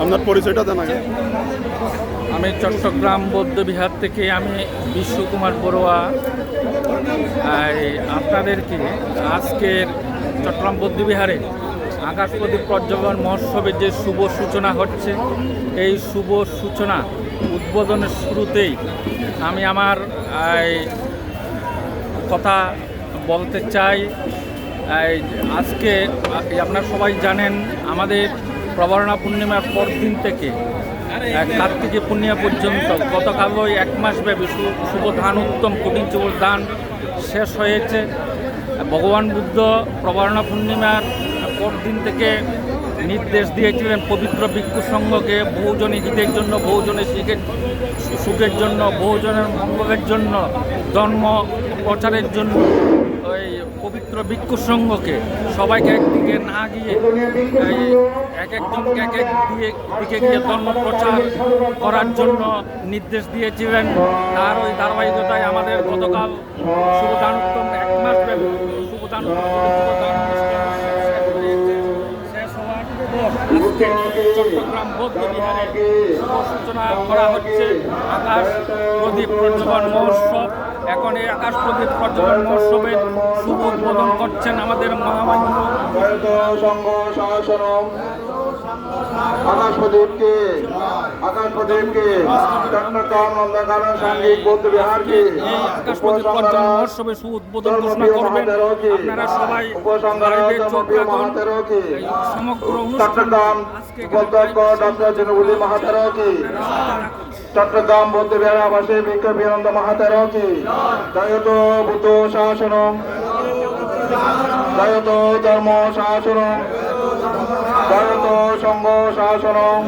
আপনার পরিচয়টা আগে আমি চট্টগ্রাম বৌদ্ধবিহার থেকে আমি বিশ্বকুমার বড়ুয়া। আপনাদেরকে আজকের চট্টগ্রাম বৌদ্ধবিহারে আকাশ প্রদীপ প্রজ্বলন মহোৎসবের যে শুভ সূচনা হচ্ছে এই শুভ সূচনা উদ্বোধনের শুরুতেই আমি আমার কথা বলতে চাই। আজকে আপনারা সবাই জানেন, আমাদের প্রবরণা পূর্ণিমার পর দিন থেকে কার্তিকী পূর্ণিমা পর্যন্ত গতকাল ওই এক মাস ব্যাপী শুভ ধান, উত্তম কঠিন চুবর দান শেষ হয়েছে। ভগবান বুদ্ধ প্রবরণা পূর্ণিমার পরদিন থেকে নির্দেশ দিয়েছিলেন পবিত্র ভিক্ষু সংঘকে বহুজনে হিতের জন্য বহুজনে শিখের সুখের জন্য, বহুজনের মঙ্গলের জন্য, ধর্ম প্রচারের জন্য। ওই পবিত্র ভিক্ষু সংঘকে সবাইকে একদিকে না গিয়ে এক একজনকে এক এক দিকে গিয়ে ধর্ম প্রচার করার জন্য নির্দেশ দিয়েছিলেন। তার ওই ধারাবাহিকতায় আমাদের গতকাল এক মাস চট্টগ্রাম বৌদ্ধ বিহারে সূচনা করা হচ্ছে আকাশ প্রদীপ মহোৎসব। এখন এই আকাশ প্রদীপ প্রজ্বলন মহোৎসবের শুভ উদ্বোধন করছেন আমাদের মহামান্য আকাশ প্রদীপকে আকাশ প্রদীপকে চট্টগ্রাম নন্দকানন সাংঘিক বৌদ্ধ বিহারকে এই আকাশ প্রদীপ প্রজ্বলন মহোৎসবের শুভ উদ্বোধন ঘোষণা করবেন। আপনারা সবাই বাড়িতে চোখ রাখুন। সমগ্র অনুষ্ঠান আজকে ডক্টর জনবুলি চট্টগ্রাম বৌদ্ধ বিহার আবাসী বিক্ষোভ বিনন্দ মাহাতার জয়ত ভূত শাসন জয়ত ধর্ম শাসন জয়ত সংঘ শাসনম